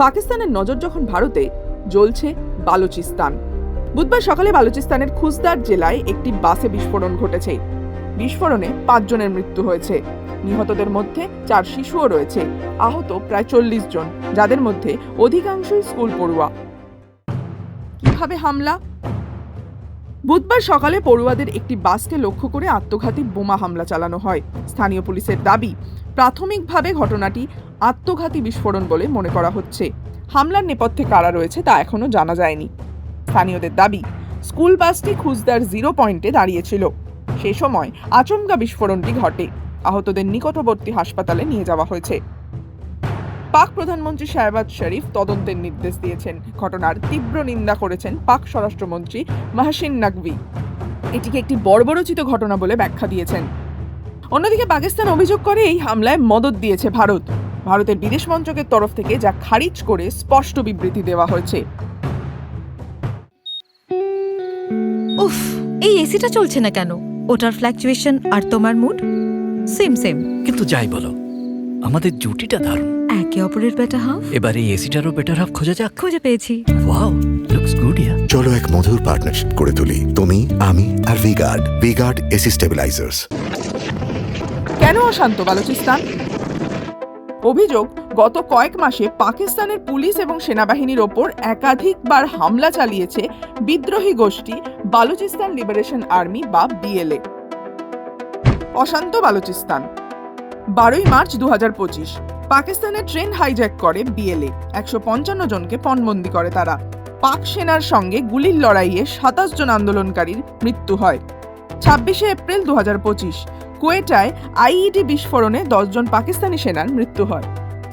পাকিস্তানের নজর যখন ভারতে, জ্বলছে বালুচিস্তান। বুধবার সকালে বালুচিস্তানের খুজদার জেলায় একটি বাসে বিস্ফোরণ ঘটেছে। বিস্ফোরণে পাঁচজনের মৃত্যু হয়েছে। নিহতদের মধ্যে চার শিশুও রয়েছে। আহত প্রায় চল্লিশ জন, যাদের মধ্যে অধিকাংশই স্কুল পড়ুয়া। কীভাবে হামলা? বুধবার সকালে পড়ুয়াদের একটি বাসকে লক্ষ্য করে আত্মঘাতী বোমা হামলা চালানো হয়। স্থানীয় পুলিশের দাবি, প্রাথমিকভাবে ঘটনাটি আত্মঘাতী বিস্ফোরণ বলে মনে করা হচ্ছে। হামলার নেপথ্যে কারা রয়েছে তা এখনও জানা যায়নি। স্থানীয়দের দাবি, স্কুল বাসটি খুজদার জিরো পয়েন্টে দাঁড়িয়েছিল। সে সময় আচমকা বিস্ফোরণটি ঘটে। আহতদের নিকটবর্তী হাসপাতালে নিয়ে যাওয়া হয়েছে। পাক প্রধানমন্ত্রী শাহবাজ শরীফ তদন্তের নির্দেশ দিয়েছেন। ঘটনার তীব্র নিন্দা করেছেন পাক স্বরাষ্ট্রমন্ত্রী মাহসিন নাকভি। এটিকে একটি বর্বরচিত ঘটনা বলে ব্যাখ্যা দিয়েছেন। অন্যদিকে পাকিস্তান অভিযোগ করে এই হামলায় মদত দিয়েছে ভারত। ভারতের বিদেশ মন্ত্রকের তরফ থেকে যা খারিজ করে স্পষ্ট বিবৃতি দেওয়া হয়েছে। উফ এই এসিটা চলছে না কেন? ওটার ফ্ল্যাকচুয়েশন আর তোমার মুড সেম সেম কিন্তু যাই বলো আমাদের জুটিটা দারুণ। একে অপরের বেটা হাফ এবার এই এসিটারও বেটার হাফ খোঁজা যাক। খুঁজে পেয়েছি। ওয়াও লুকস গুড ইয়া চলো এক মধুর পার্টনারশিপ করে তুলি তুমি আমি আর ভিগার্ড ভিগার্ড এসি স্টেবিলাইজার্স কেন অশান্ত বালুচিস্তান? অভিযোগ, গত কয়েক মাসে পাকিস্তানের পুলিশ এবং সেনাবাহিনীর ওপর একাধিকবার হামলা চালিয়েছে বিদ্রোহী গোষ্ঠী বালুচিস্তান লিবারেশন আর্মি বা বিএলএ। অশান্ত বালুচিস্তান, বারোই মার্চ দু পাকিস্তানের ট্রেন হাইজ্যাক করে বিএলএ। একশো পঞ্চান্ন জনকে পণবন্দি করে তারা। পাক সেনার সঙ্গে গুলির লড়াইয়ে সাতাশ জন আন্দোলনকারীর মৃত্যু হয়। ছাব্বিশে এপ্রিল দু কুয়েটায় আইইডি বিস্ফোরণে দশজন পাকিস্তানি সেনার মৃত্যু হয়।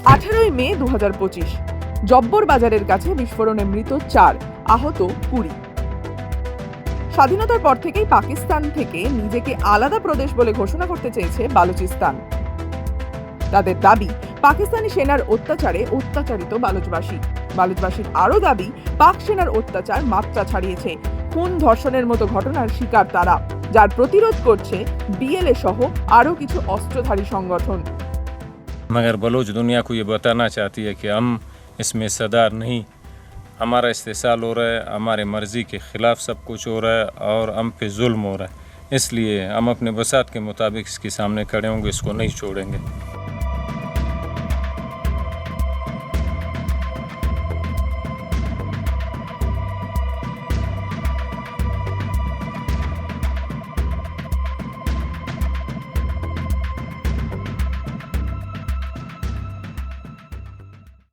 আঠেরোই মে দু জব্বর বাজারের কাছে বিস্ফোরণে মৃত চার, আহত কুড়ি। স্বাধীনতার পর থেকেই পাকিস্তান থেকে নিজেকে আলাদা প্রদেশ বলে ঘোষণা করতে চেয়েছে বালুচিস্তান। তাদের দাবি, পাকিস্তানি সেনার অত্যাচারে অত্যাচারিত বালুচবাসী। বালুচবাসীর আরও দাবি, পাক সেনার অত্যাচার মাত্রা ছাড়িয়েছে। খুন ধর্ষণের মতো ঘটনার শিকার তারা। যার প্রতিরোধ করছে বিএলএ সহ আরও কিছু অস্ত্রধারী সংগঠন मगर बलूच दुनिया को ये बताना चाहती है कि हम इसमें सदार नहीं हमारा इस्तेसाल हो रहा है हमारे मर्ज़ी के ख़िलाफ़ सब कुछ हो रहा है और हम पे जुल्म हो रहा है इसलिए हम अपने बसात के मुताबिक इसके सामने खड़े होंगे इसको नहीं छोड़ेंगे